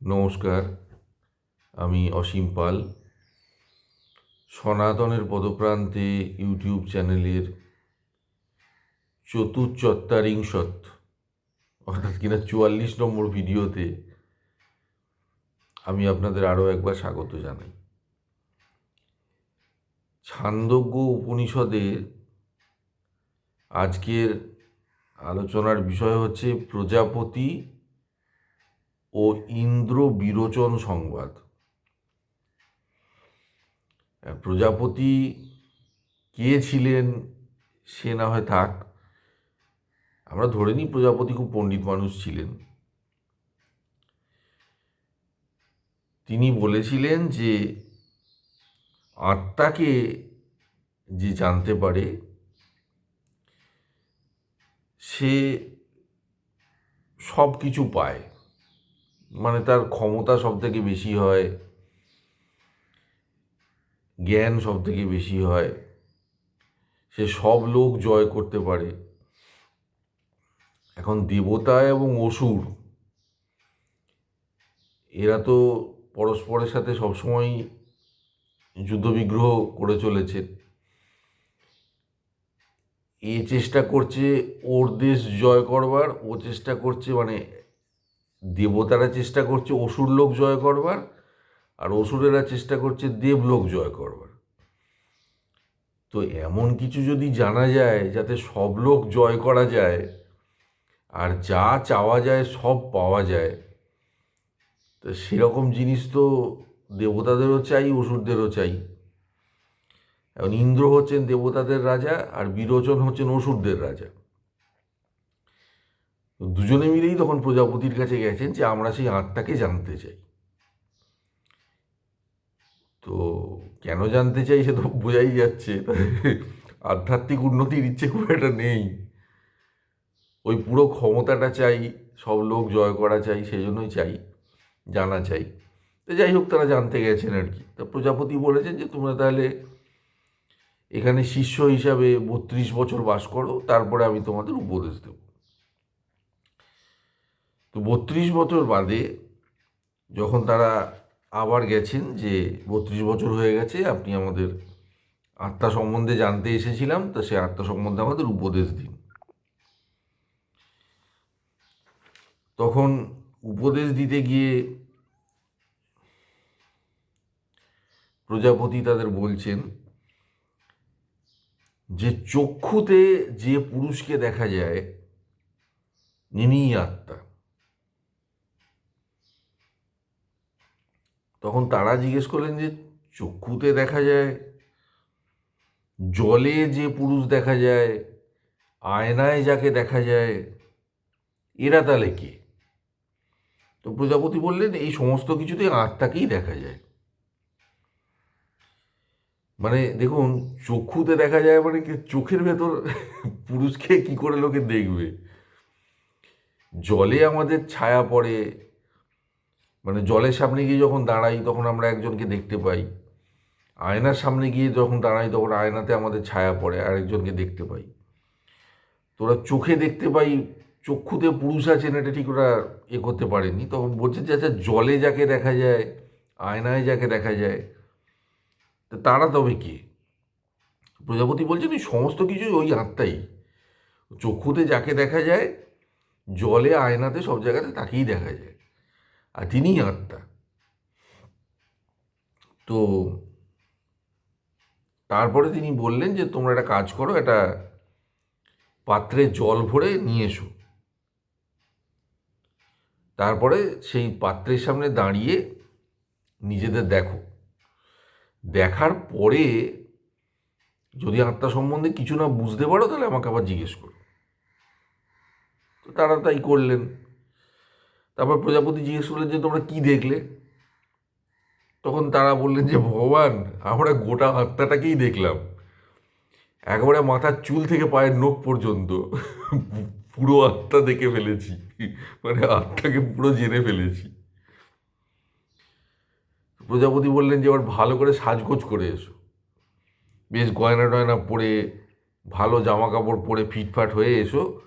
নমস্কার, আমি অসীম পাল। সনাতনের পদপ্রান্তে ইউটিউব চ্যানেলের চতুর্চত্বারিংশত অর্থাৎ কিনা চুয়াল্লিশ নম্বর ভিডিওতে আমি আপনাদের আরও একবার স্বাগত জানাই। ছান্দোগ্য উপনিষদে আজকের আলোচনার বিষয় হচ্ছে প্রজাপতি ও ইন্দ্র বিরোচন সংবাদ প্রজাপতি কে ছিলেন সে না হয় থাক। আমরা ধরে নিই প্রজাপতি খুব পণ্ডিত মানুষ ছিলেন। তিনি বলেছিলেন যে, আত্মাকে যে জানতে পারে, সে সব কিছু পায়। মানে তার ক্ষমতা সব থেকে বেশি হয়, জ্ঞান সব থেকে বেশি হয়, সে সব লোক জয় করতে পারে। এখন দেবতা এবং অসুর, এরা তো পরস্পরের সাথে সবসময় যুদ্ধবিগ্রহ করে চলেছে। এ চেষ্টা করছে ওর দেশ জয় করবার, ও চেষ্টা করছে মানে দেবতারা চেষ্টা করছে অসুর লোক জয় করবার, আর অসুরেরা চেষ্টা করছে দেবলোক জয় করবার। তো এমন কিছু যদি জানা যায়, যাতে সব লোক জয় করা যায়, আর যা চাওয়া যায় সব পাওয়া যায়, তো সেরকম জিনিস তো দেবতাদেরও চাই, অসুরদেরও চাই। এখন ইন্দ্র হচ্ছেন দেবতাদের রাজা, আর বিরোচন হচ্ছেন অসুরদের রাজা। দুজনে মিলেই তখন প্রজাপতির কাছে গেছেন যে আমরা সেই আত্মাকে জানতে চাই। তো কেন জানতে চাই সে তো বোঝাই যাচ্ছে। আধ্যাত্মিক উন্নতির ইচ্ছে খুব একটা নেই। ওই পুরো ক্ষমতাটা চাই, সব লোক জয় করা চাই, সেই জন্যই চাই, জানা চাই। তো যাই হোক, তারা জানতে গেছেন আর কি। তা প্রজাপতি বলেছেন যে তোমরা তাহলে এখানে শিষ্য হিসাবে বত্রিশ বছর বাস করো, তারপরে আমি তোমাদের উপদেশ দেব। তো বত্রিশ বছর বাদে যখন তারা আবার গেছেন যে বত্রিশ বছর হয়ে গেছে, আপনি আমাদের আত্মা সম্বন্ধে জানতে এসেছিলাম, তা সে আত্মা সম্বন্ধে আমাদের উপদেশ দিন। তখন উপদেশ দিতে গিয়ে প্রজাপতি তাদের বলছেন যে চক্ষুতে যে পুরুষকে দেখা যায় ইনিই আত্মা। তখন তারা জিজ্ঞেস করলেন যে চক্ষুতে দেখা যায়, জলে যে পুরুষ দেখা যায়, আয়নায় যাকে দেখা যায়, এরা তাহলে কে? তো প্রজাপতি বললেন, এই সমস্ত কিছুতে আত্মাকেই দেখা যায়। মানে দেখুন, চক্ষুতে দেখা যায় মানে চোখের ভেতর পুরুষকে কি করে লোকে দেখবে? জলে আমাদের ছায়া পড়ে মানে জলের সামনে গিয়ে যখন দাঁড়াই, তখন আমরা একজনকে দেখতে পাই। আয়নার সামনে গিয়ে যখন দাঁড়াই, তখন আয়নাতে আমাদের ছায়া পড়ে আরেকজনকে দেখতে পাই। তোরা চোখে দেখতে পাই, চক্ষুতে পুরুষ আছেন, এটা ঠিক ওরা এ করতে পারেনি। তখন বলছে যে আচ্ছা জলে যাকে দেখা যায়, আয়নায় যাকে দেখা যায়, তো তারা তবে কে? প্রজাপতি বলছেন এই সমস্ত কিছুই ওই আত্মাই। চক্ষুতে যাকে দেখা যায়, জলে, আয়নাতে সব জায়গাতে তাকেই দেখা যায়। আর তিনিই আত্মা। তো তারপরে তিনি বললেন যে, তোমরা একটা কাজ করো, একটা পাত্রে জল ভরে নিয়ে এসো। তারপরে সেই পাত্রের সামনে দাঁড়িয়ে নিজেদের দেখো। দেখার পরে যদি আত্মা সম্বন্ধে কিছু না বুঝতে পারো, তাহলে আমাকে আবার জিজ্ঞেস করো। তো তারা তাই করলেন। তারপর প্রজাপতি জিজ্ঞেস করলেন যে, তোমরা কি দেখলে? তখন তারা বললেন যে, ভগবান, আমরা গোটা আত্মাটাকেই দেখলাম। একেবারে মাথার চুল থেকে পায়ের নখ পর্যন্ত পুরো আত্মা দেখে ফেলেছি। মানে আত্মাকে পুরো জেনে ফেলেছি। প্রজাপতি বললেন যে, এবার ভালো করে সাজগোজ করে এসো। বেশ গয়না টয়না পরে, ভালো জামা কাপড় পরে ফিটফাট হয়ে এসো।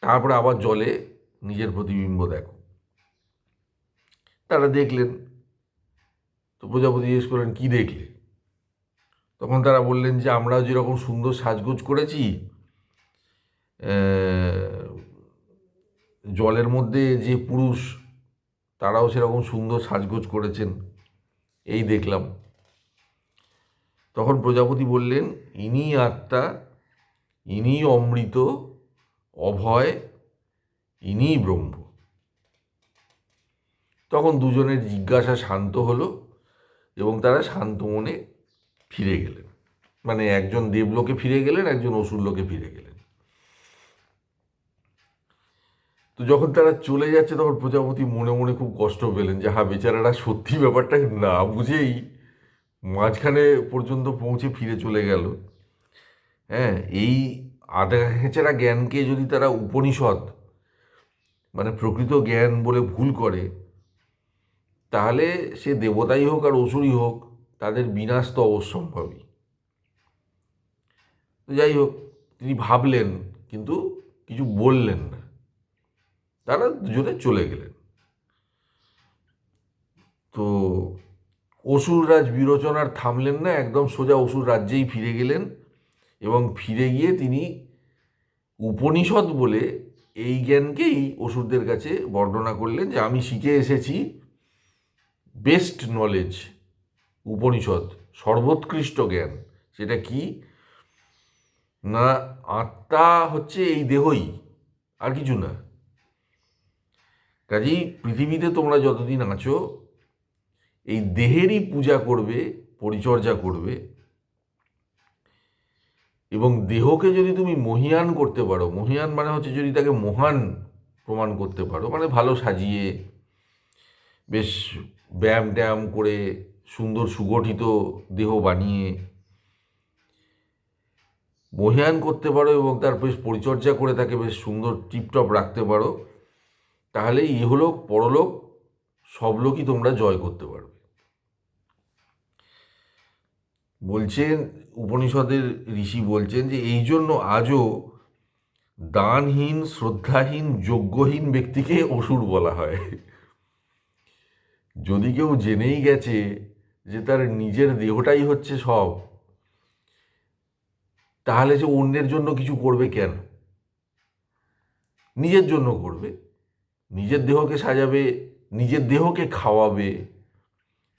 তারপরে আবার জলে নিজের প্রতিবিম্ব দেখো। তারা দেখলেন, তো প্রজাপতি জিজ্ঞেস করলেন, কী দেখলে? তখন তারা বললেন যে, আমরা যেরকম সুন্দর সাজগোজ করেছি জলের মধ্যে যে পুরুষ, তারাও সেরকম সুন্দর সাজগোজ করেছেন, এই দেখলাম। তখন প্রজাপতি বললেন, ইনি আত্মা, ইনি অমৃত, অভয় ইনি ব্রহ্ম। তখন দুজনের জিজ্ঞাসা শান্ত হলো এবং তারা শান্ত মনে ফিরে গেলেন। মানে একজন দেবলোকে ফিরে গেলেন, একজন অসুরলোকে ফিরে গেলেন। তো যখন তারা চলে যাচ্ছে, তখন প্রজাপতি মনে মনে খুব কষ্ট পেলেন যে হা বেচারারা সত্যি ব্যাপারটা না বুঝেই মাঝখানে পর্যন্ত পৌঁছে ফিরে চলে গেল। হ্যাঁ এই আধা হেঁচেরা জ্ঞানকে যদি তারা উপনিষদ মানে প্রকৃত জ্ঞান বলে ভুল করে, তাহলে সে দেবতাই হোক আর অসুরই হোক, তাদের বিনাশ তো অবশ্যম্ভাবী। যাই হোক, তিনি ভাবলেন কিন্তু কিছু বললেন না। তারা দুজনে চলে গেলেন। তো অসুররাজ বিরোচন আর থামলেন না, একদম সোজা অসুর রাজ্যেই ফিরে গেলেন এবং ফিরে গিয়ে তিনি উপনিষদ বলে এই জ্ঞানকেই অসুরদের কাছে বর্ণনা করলেন যে আমি শিখে এসেছি বেস্ট নলেজ, উপনিষদ, সর্বোৎকৃষ্ট জ্ঞান। সেটা কি? না, আত্মা হচ্ছে এই দেহই, আর কিছু না। কাজেই পৃথিবীতে তোমরা যতদিন আছো, এই দেহেরই পূজা করবে, পরিচর্যা করবে এবং দেহকে যদি তুমি মহিয়ান করতে পারো, মহিয়ান মানে হচ্ছে যদি তাকে মহান প্রমাণ করতে পারো মানে ভালো সাজিয়ে, বেশ ব্যায়াম ট্যায়াম করে, সুন্দর সুগঠিত দেহ বানিয়ে মহিয়ান করতে পারো এবং তার বেশ পরিচর্যা করে তাকে বেশ সুন্দর টিপটপ রাখতে পারো তাহলে ইহলোক, পরলোক সব লোকই তোমরা জয় করতে পারবে। বলছেন উপনিষদের ঋষি বলছেন যে এই জন্য আজও দানহীন, শ্রদ্ধাহীন যোগ্যহীন ব্যক্তিকে অসুর বলা হয়। যদি কেউ জেনেই গেছে যে তার নিজের দেহটাই হচ্ছে সব, তাহলে সে অন্যের জন্য কিছু করবে কেন? নিজের জন্য করবে। নিজের দেহকে সাজাবে, নিজের দেহকে খাওয়াবে,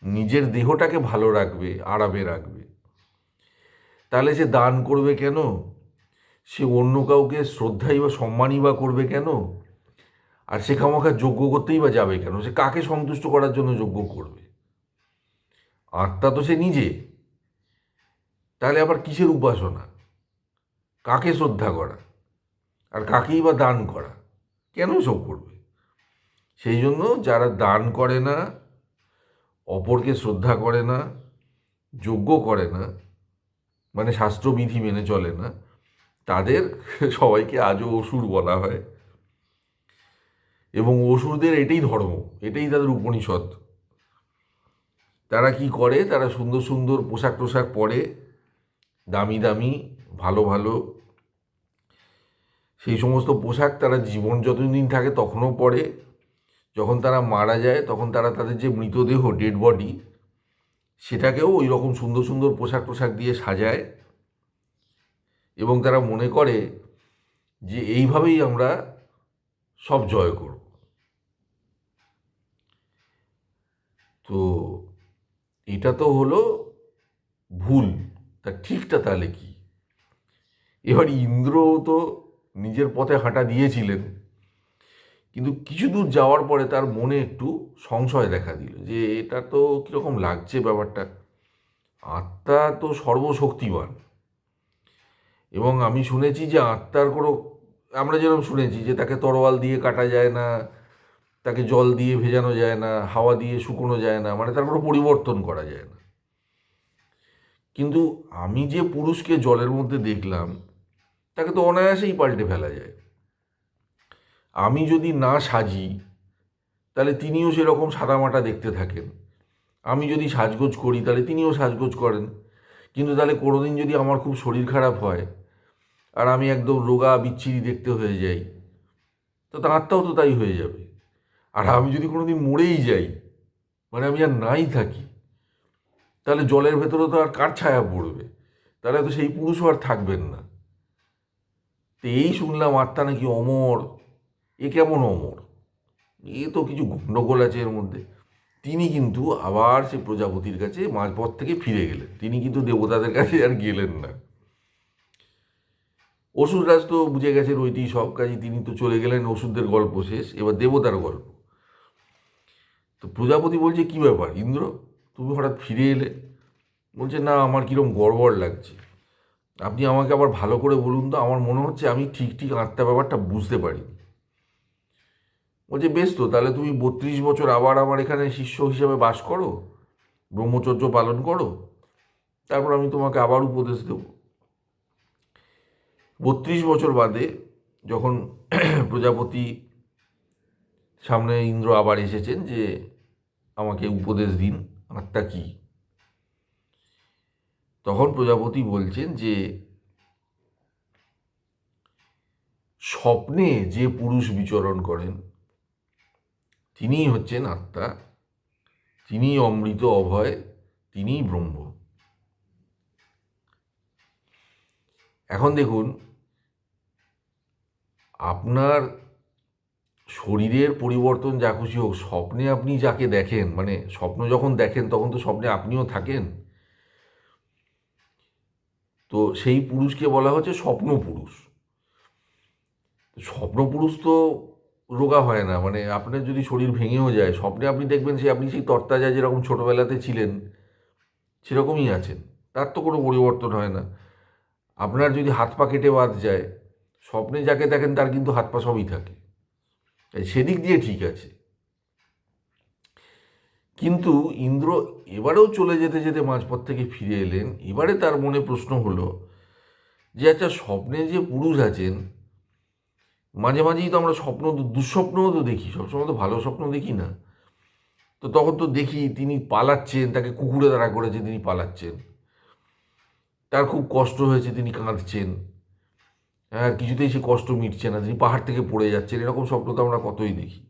নিজের দেহটাকে ভালো রাখবে, আরামে রাখবে। তাহলে সে দান করবে কেন? সে অন্য কাউকে শ্রদ্ধাই বা সম্মানই বা করবে কেন? আর সে খামাখা যোগ্য করতেই বা যাবে কেন? সে কাকে সন্তুষ্ট করার জন্য যোগ্য করবে? আত্মা তো সে নিজে। তাহলে আবার কিসের উপাসনা? কাকে শ্রদ্ধা করা? আর কাকেই বা দান করা? কেন সব করবে? সেই জন্য যারা দান করে না, অপরকে শ্রদ্ধা করে না যোগ্য করে না মানে শাস্ত্রবিধি মেনে চলে না। তাদের সবাইকে আজও অসুর বলা হয়। এবং অসুরদের এটাই ধর্ম, এটাই তাদের উপনিষদ। তারা কি করে? তারা সুন্দর সুন্দর পোশাক টোশাক পরে, দামি দামি, ভালো ভালো, সেই সমস্ত পোশাক তারা জীবন যতদিন থাকে তখনও পরে। যখন তারা মারা যায় তখন তারা তাদের যে মৃতদেহ ডেড বডি সেটাকেও ওই রকম সুন্দর সুন্দর পোশাক টোশাক দিয়ে সাজায় এবং তারা মনে করে যে এইভাবেই আমরা সব জয় করব। তো এটা তো হলো ভুল, তা ঠিকটা তাহলে কি? এবার ইন্দ্র তো নিজের পথে হাঁটা দিয়েছিলেন। কিন্তু কিছু দূর যাওয়ার পরে তার মনে একটু সংশয় দেখা দিল যে এটা তো কীরকম লাগছে ব্যাপারটা। আত্মা তো সর্বশক্তিমান। এবং আমি শুনেছি যে আত্মার কোনো, আমরা যেরকম শুনেছি যে তাকে তরোয়াল দিয়ে কাটা যায় না, তাকে জল দিয়ে ভেজানো যায় না, হাওয়া দিয়ে শুকোনো যায় না মানে তার কোনো পরিবর্তন করা যায় না। কিন্তু আমি যে পুরুষকে জলের মধ্যে দেখলাম, তাকে তো অনায়াসেই পাল্টে ফেলা যায়। আমি যদি না সাজি, তাহলে তিনিও সেরকম সাদামাটা দেখতে থাকেন। আমি যদি সাজগোজ করি, তাহলে তিনিও সাজগোজ করেন। কিন্তু তাহলে কোনোদিন যদি আমার খুব শরীর খারাপ হয়, আর আমি একদম রোগা বিচ্ছিরি দেখতে হয়ে যাই, তো তার আত্মাও তো তাই হয়ে যাবে। আর আমি যদি কোনোদিন মরেই যাই মানে আমি আর নাই থাকি, তাহলে জলের ভেতরে তো আর কার ছায়া পড়বে? তাহলে তো সেই পুরুষও আর থাকবেন না। তো এই শুনলাম আত্মা নাকি অমর এ কেমন অমর? এ তো কিছু গণ্ডগোল আছে এর মধ্যে। তিনি কিন্তু আবার সে প্রজাপতির কাছে মাঝপথ থেকে ফিরে গেলেন। তিনি কিন্তু দেবতাদের কাছে আর গেলেন না। অসুররাজ তো বুঝে গেছেন ওইটি সব কাজে তিনি তো চলে গেলেন ওষুধদের গল্প শেষ, এবার দেবতার গল্প। তো প্রজাপতি বলছে, কি ব্যাপার ইন্দ্র? তুমি হঠাৎ ফিরে এলে? বলছে, না, আমার কীরকম গড়বড় লাগছে। আপনি আমাকে আবার ভালো করে বলুন তো, আমার মনে হচ্ছে আমি ঠিক ঠিক আত্মা ব্যাপারটা বুঝতে পারি বলছে, বেশ তো, তাহলে তুমি বত্রিশ বছর আবার আমার এখানে শিষ্য হিসাবে বাস করো, ব্রহ্মচর্য পালন করো, তারপর আমি তোমাকে আবার উপদেশ দেব। বত্রিশ বছর বাদে যখন প্রজাপতি সামনে ইন্দ্র আবার এসেছেন যে, আমাকে উপদেশ দিন, আত্মা কি? তখন প্রজাপতি বলছেন যে, স্বপ্নে যে পুরুষ বিচরণ করেন তিনিই হচ্ছেন আত্মা, তিনিই অমৃত অভয়, তিনিই ব্রহ্ম। এখন দেখুন, আপনার শরীরের পরিবর্তন যা খুশি হোক, স্বপ্নে আপনি যাকে দেখেন মানে স্বপ্ন যখন দেখেন, তখন তো স্বপ্নে আপনিও থাকেন। তো সেই পুরুষকে বলা হচ্ছে স্বপ্ন পুরুষ স্বপ্ন পুরুষ তো রোগা হয় না মানে আপনার যদি শরীর ভেঙেও যায়, স্বপ্নে আপনি দেখবেন সে, আপনি সেই তরতাজা যেরকম ছোটোবেলাতে ছিলেন, সেরকমই আছেন। তার তো কোনো পরিবর্তন হয় না। আপনার যদি হাত পা কেটে বাদ যায়, স্বপ্নে যাকে দেখেন তার কিন্তু হাত পা সবই থাকে। সেদিক দিয়ে ঠিক আছে। কিন্তু ইন্দ্র এবারেও চলে যেতে যেতে মাঝপথ থেকে ফিরে এলেন। এবারে তার মনে প্রশ্ন হলো যে আচ্ছা স্বপ্নে যে পুরুষ আছেন মাঝে মাঝেই তো আমরা স্বপ্ন তো, দুঃস্বপ্নও তো দেখি, সবসময় তো ভালো স্বপ্ন দেখি না। তো তখন তো দেখি তিনি পালাচ্ছেন, তাকে কুকুরে তাড়া করেছে, তিনি পালাচ্ছেন। তার খুব কষ্ট হয়েছে, তিনি কাঁদছেন। হ্যাঁ কিছুতেই সে কষ্ট মিটছে না, তিনি পাহাড় থেকে পড়ে যাচ্ছেন, এরকম স্বপ্ন তো আমরা কতই দেখি।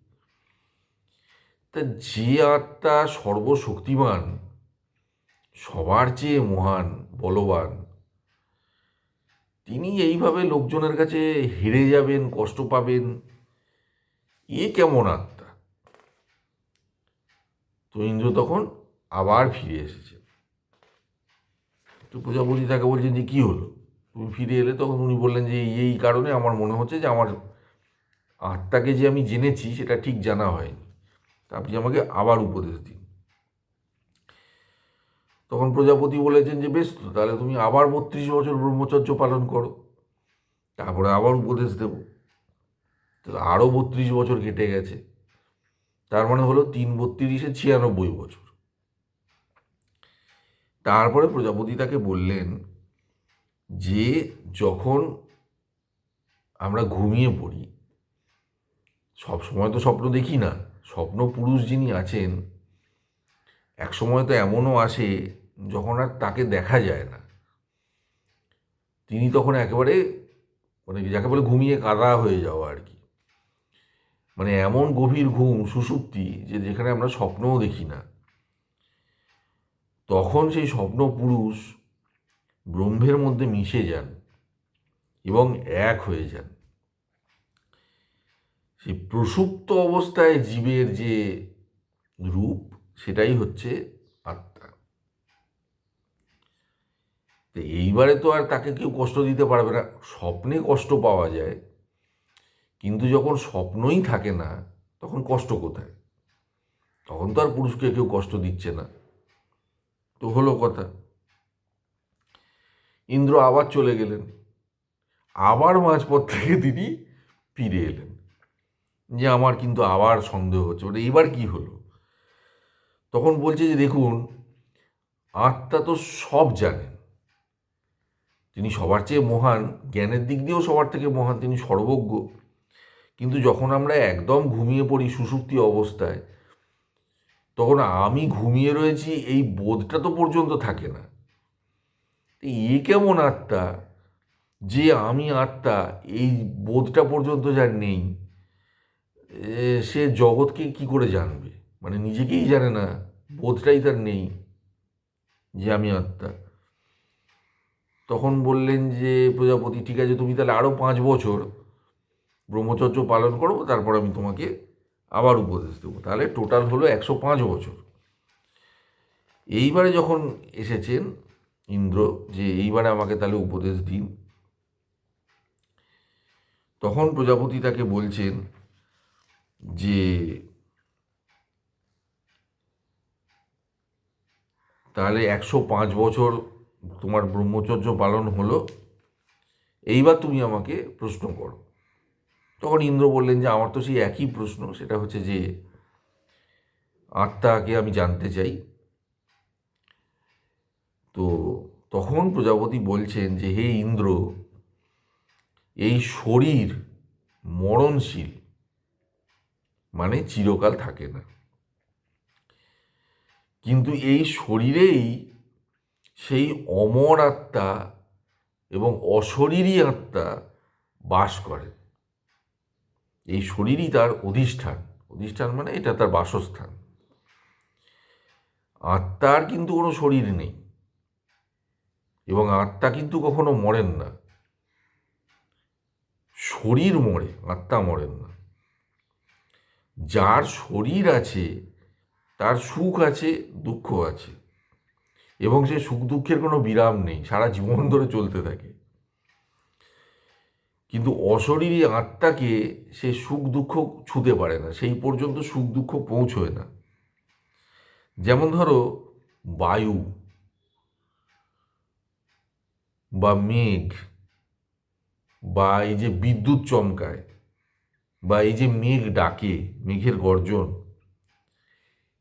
তা যে আত্মা সর্বশক্তিমান, সবার চেয়ে মহান, বলবান তিনি এইভাবে লোকজনের কাছে হেরে যাবেন, কষ্ট পাবেন। এ কেমন আত্মা? তো ইন্দ্র তখন আবার ফিরে এসেছে। তো প্রজাপতি তাকে বলছেন যে, কী হলো? তুমি ফিরে এলে? তখন উনি বললেন যে, এই কারণে আমার মনে হচ্ছে যে, আমার আত্মাকে যে আমি জেনেছি, সেটা ঠিক জানা হয়নি। আপনি আমাকে আবার উপদেশ দিন। তখন প্রজাপতি বলেছেন যে, বেশ তো, তাহলে তুমি আবার বত্রিশ বছর ব্রহ্মচর্য পালন করো। তারপরে আবার উপদেশ দেব। আরও বত্রিশ বছর কেটে গেছে। তার মানে হলো তিন বত্রিশে ছিয়ানব্বই বছর। তারপরে প্রজাপতি তাকে বললেন যে, যখন আমরা ঘুমিয়ে পড়ি, সব সময় তো স্বপ্ন দেখি না, স্বপ্ন পুরুষ যিনি আছেন, এক সময় তো এমনও আসে যখন আর তাকে দেখা যায় না, তিনি তখন একেবারে মানে যাকে বলে ঘুমিয়ে কাদা হয়ে যাওয়া আর কি। মানে এমন গভীর ঘুম সুষুপ্তি যে যেখানে আমরা স্বপ্নও দেখি না। তখন সেই স্বপ্ন পুরুষ ব্রহ্মের মধ্যে মিশে যান এবং এক হয়ে যান। সেই প্রসুপ্ত অবস্থায় জীবের যে রূপ, সেটাই হচ্ছে আত্মা তো এইবারে তো আর তাকে কেউ কষ্ট দিতে পারবে না। স্বপ্নে কষ্ট পাওয়া যায়, কিন্তু যখন স্বপ্নই থাকে না, তখন কষ্ট কোথায়? তখন তো আর পুরুষকে কেউ কষ্ট দিচ্ছে না। তো হলো কথা। ইন্দ্র আবার চলে গেলেন। আবার মাঝপথ থেকে তিনি ফিরে এলেন। যে আমার কিন্তু আবার সন্দেহ হচ্ছে। ওটা এবার কি হলো? তখন বলছে যে, দেখুন, আত্মা তো সব জানেন। তিনি সবার চেয়ে মহান, জ্ঞানের দিক দিয়েও সবার থেকে মহান, তিনি সর্বজ্ঞ। কিন্তু যখন আমরা একদম ঘুমিয়ে পড়ি সুষুপ্তি অবস্থায়, তখন আমি ঘুমিয়ে রয়েছি, এই বোধটা তো পর্যন্ত থাকে না। এ কেমন আত্মা? যে আমি আত্মা, এই বোধটা পর্যন্ত যার নেই সে জগৎকে কি করে জানবে? মানে নিজেকেই জানে না, বোধটাই তার নেই যে আমি আত্মা। তখন বললেন যে, প্রজাপতি, ঠিক আছে, তুমি তাহলে আরও পাঁচ বছর ব্রহ্মচর্য পালন করো, তারপর আমি তোমাকে আবার উপদেশ দেবো। তাহলে টোটাল হলো একশো পাঁচ বছর। এইবারে যখন এসেছেন ইন্দ্র যে, এইবারে আমাকে তাহলে উপদেশ দিন। তখন প্রজাপতি তাকে বলছেন যে, তাহলে একশো পাঁচ বছর তোমার ব্রহ্মচর্য পালন হলো, এইবার তুমি আমাকে প্রশ্ন করো। তখন ইন্দ্র বললেন যে, আমার তো সেই একই প্রশ্ন, সেটা হচ্ছে যে, আত্মাকে আমি জানতে চাই। তো তখন প্রজাপতি বলছেন যে, হে ইন্দ্র, এই শরীর মরণশীল মানে চিরকাল থাকে না। কিন্তু এই শরীরেই সেই অমর আত্মা এবং অশরীরী আত্মা বাস করে। এই শরীরই তার অধিষ্ঠান। অধিষ্ঠান মানে এটা তার বাসস্থান। আত্মার কিন্তু কোনো শরীর নেই। এবং আত্মা কিন্তু কখনো মরেন না। শরীর মরে, আত্মা মরেন না। যার শরীর আছে, তার সুখ আছে, দুঃখ আছে। এবং সে সুখ দুঃখের কোনো বিরাম নেই, সারা জীবন ধরে চলতে থাকে। কিন্তু অশরীরী আত্মাকে সে সুখ দুঃখ ছুতে পারে না, সেই পর্যন্ত সুখ দুঃখ পৌঁছয় না। যেমন ধরো, বায়ু বা মেঘ বা এই যে বিদ্যুৎ চমকায় বা এই যে মেঘ ডাকে, মেঘের গর্জন,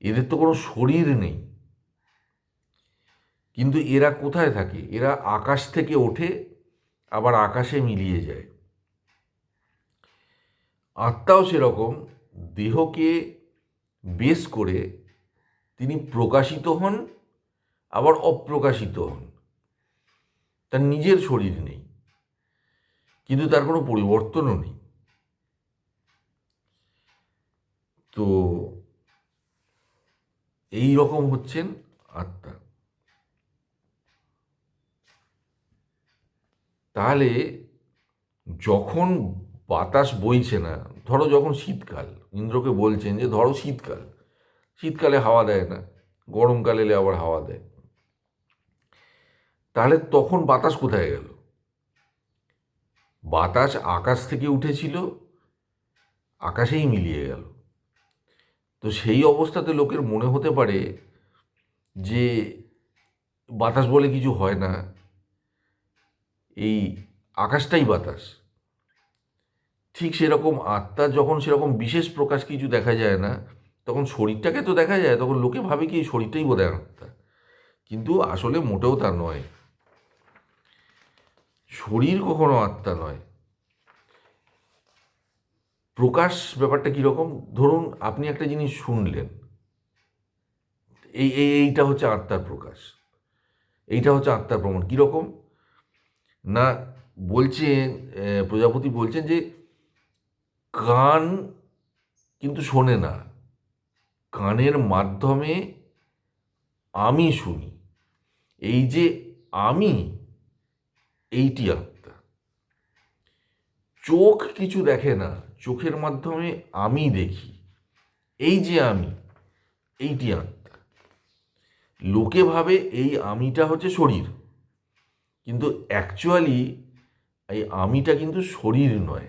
এদের তো কোনো শরীর নেই। কিন্তু এরা কোথায় থাকে? এরা আকাশ থেকে ওঠে, আবার আকাশে মিলিয়ে যায়। আত্মাও সেরকম, দেহকে বেশ করে তিনি প্রকাশিত হন, আবার অপ্রকাশিত হন। তার নিজের শরীর নেই, কিন্তু তার কোনো পরিবর্তনও নেই। তো এই রকম হচ্ছেন আত্মা। তাহলে যখন বাতাস বইছে না, ধরো যখন শীতকাল, ইন্দ্রকে বলছেন যে ধরো শীতকাল, শীতকালে হাওয়া দেয় না, গরমকালে এলে আবার হাওয়া দেয়। তাহলে তখন বাতাস কোথায় গেল? বাতাস আকাশ থেকে উঠেছিল, আকাশেই মিলিয়ে গেল। তো সেই অবস্থাতে লোকের মনে হতে পারে যে বাতাস বলে কিছু হয় না এই আকাশটাই বাতাস। ঠিক সেরকম আত্মা যখন সেরকম বিশেষ প্রকাশ কিছু দেখা যায় না, তখন শরীরটাকে তো দেখা যায়, তখন লোকে ভাবে কি শরীরটাই বোধ হয় আত্মা। কিন্তু আসলে মোটেও তা নয়। শরীর কখনো আত্মা নয়। প্রকাশ ব্যাপারটা কীরকম? ধরুন আপনি একটা জিনিস শুনলেন। এই এই, এইটা হচ্ছে আত্মার প্রকাশ। এইটা হচ্ছে আত্মার প্রমাণ। কীরকম? না বলছেন প্রজাপতি বলছেন যে কান কিন্তু শোনে না। কানের মাধ্যমে আমি শুনি। এই যে আমি, এইটি আত্মা। চোখ কিছু দেখে না, চোখের মাধ্যমে আমি দেখি। এই যে আমি, এইটি আত্মা। লোকে ভাবে এই আমিটা হচ্ছে শরীর। কিন্তু অ্যাকচুয়ালি এই আমিটা কিন্তু শরীর নয়।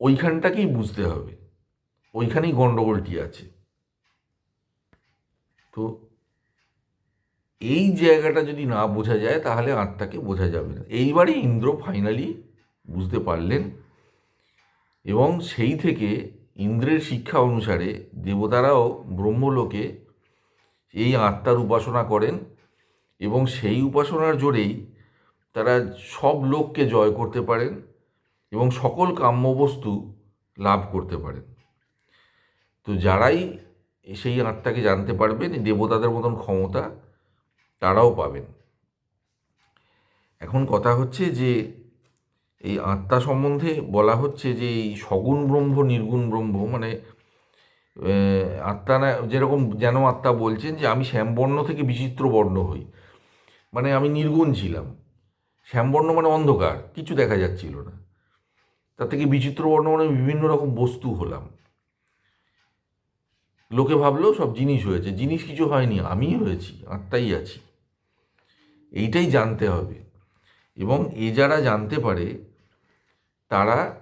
ওইখানটাকেই বুঝতে হবে। ওইখানেই গণ্ডগোলটি আছে। তো এই জায়গাটা যদি না বোঝা যায়, তাহলে আত্মাকে বোঝা যাবে না। এইবারই ইন্দ্র ফাইনালি বুঝতে পারলেন এবং সেই থেকে ইন্দ্রের শিক্ষা অনুসারে দেবতারাও ব্রহ্মলোকে এই আত্মার উপাসনা করেন। এবং সেই উপাসনার জোরেই তারা সব লোককে জয় করতে পারেন এবং সকল কাম্যবস্তু লাভ করতে পারেন। তো যারাই সেই আত্মাকে জানতে পারবেন দেবতাদের মতন ক্ষমতা তারাও পাবেন। এখন কথা হচ্ছে যে, এই আত্মা সম্বন্ধে বলা হচ্ছে যে, এই সগুণ ব্রহ্ম, নির্গুণ ব্রহ্ম মানে আত্মা না, যেরকম যেন আত্মা বলছেন যে, আমি শ্যামবর্ণ থেকে বিচিত্র বর্ণ হই। মানে আমি নির্গুণ ছিলাম। শ্যামবর্ণ মানে অন্ধকার, কিছু দেখা যাচ্ছিল না। তার থেকে বিচিত্র বর্ণ মানে বিভিন্ন রকম বস্তু হলাম। লোকে ভাবলো সব জিনিস হয়েছে, জিনিস কিছু হয়নি, আমিই হয়েছি, আত্মাই আছি। এইটাই জানতে হবে। এবং এ যারা জানতে পারে, তারা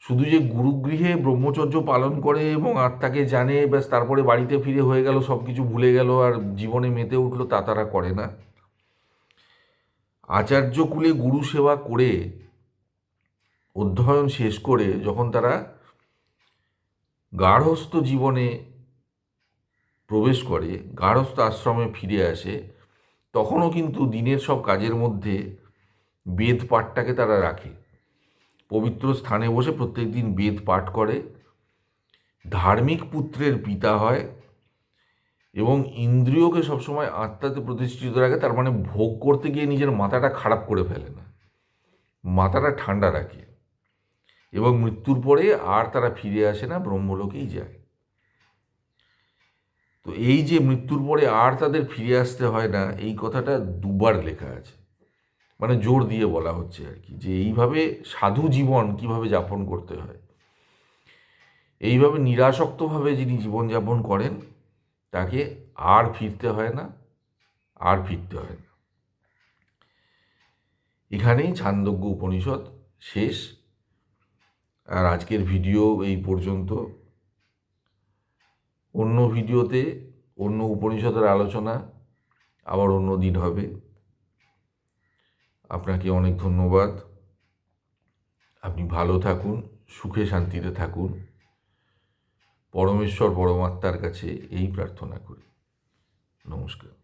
শুধু যে গুরুগৃহে ব্রহ্মচর্য পালন করে এবং আত্মাকে জানে, ব্যাস তারপরে বাড়িতে ফিরে হয়ে গেল সব কিছু ভুলে গেল আর জীবনে মেতে উঠল তা তারা করে না। আচার্য কুলে গুরু সেবা করে অধ্যয়ন শেষ করে যখন তারা গার্হস্থ জীবনে প্রবেশ করে, গার্হস্থ আশ্রমে ফিরে আসে, তখনও কিন্তু দিনের সব কাজের মধ্যে বেদ পাঠটাকে তারা রাখে। পবিত্র স্থানে বসে প্রত্যেক দিন বেদ পাঠ করে। ধার্মিক পুত্রের পিতা হয়। এবং ইন্দ্রিয়কে সবসময় আত্মাতে প্রতিষ্ঠিত রাখে, তার মানে ভোগ করতে গিয়ে নিজের মাথাটা খারাপ করে ফেলে না। মাথাটা ঠান্ডা রাখে এবং মৃত্যুর পরে আর তারা ফিরে আসে না, ব্রহ্মলোকেই যায়। তো এই যে মৃত্যুর পরে আর তাদের ফিরে আসতে হয় না, এই কথাটা দুবার লেখা আছে। মানে জোর দিয়ে বলা হচ্ছে আর কি, যে এইভাবে সাধু জীবন কীভাবে যাপন করতে হয়। এইভাবে নিরাসক্তভাবে যিনি জীবনযাপন করেন তাকে আর ফিরতে হয় না, আর ফিরতে হয় না। এখানেই ছান্দজ্ঞ উপনিষদ শেষ। আর আজকের ভিডিও এই পর্যন্ত। অন্য ভিডিওতে অন্য উপনিষদের আলোচনা আবার অন্য দিন হবে। আপনাকে অনেক ধন্যবাদ। আপনি ভালো থাকুন, সুখে শান্তিতে থাকুন। পরমেশ্বর পরমাত্মার কাছে এই প্রার্থনা করি। নমস্কার।